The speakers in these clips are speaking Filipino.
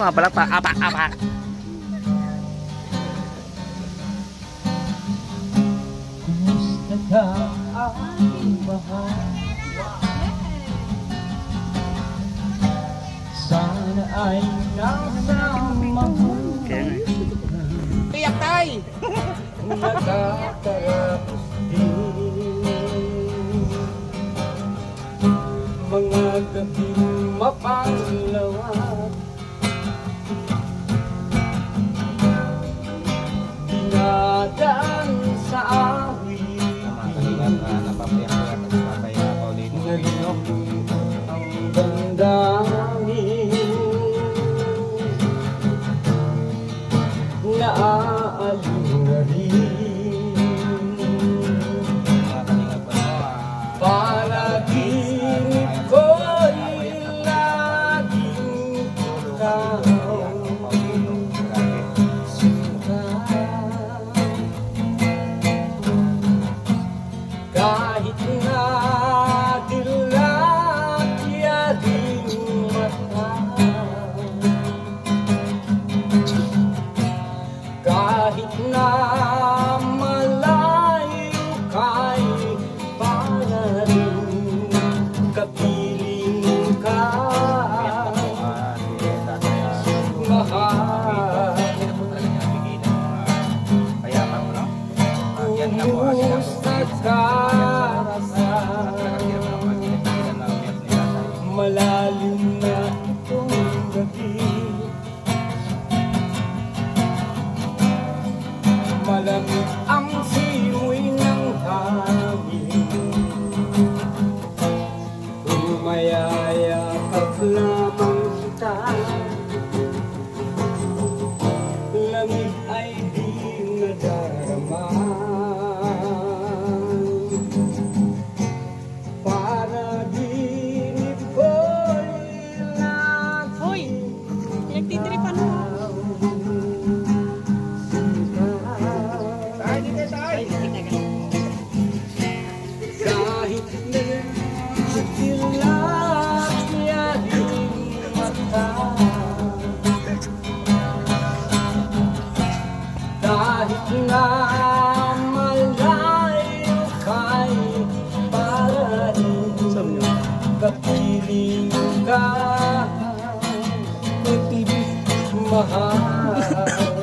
mga palakpak. Apak, apak. Kumusta ka aking mahal? Sana ay kasama mo Kaya nga. Iyak tay! Nakakarapos din Mga gabing mapanglawan Kahit na them Kahit na malayo kay para rin kapiling ka Mahal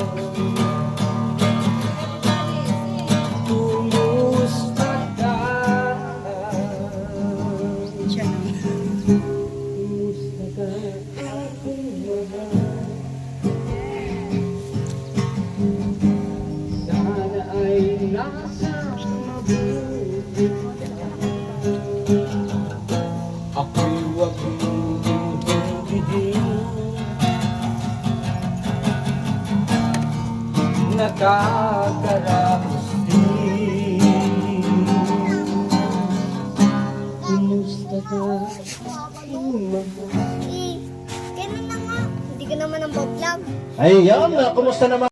nakakaraos Kumusta ka? Kumusta ka? Ka naman ang vlog. Ay, yan na. Kumusta naman?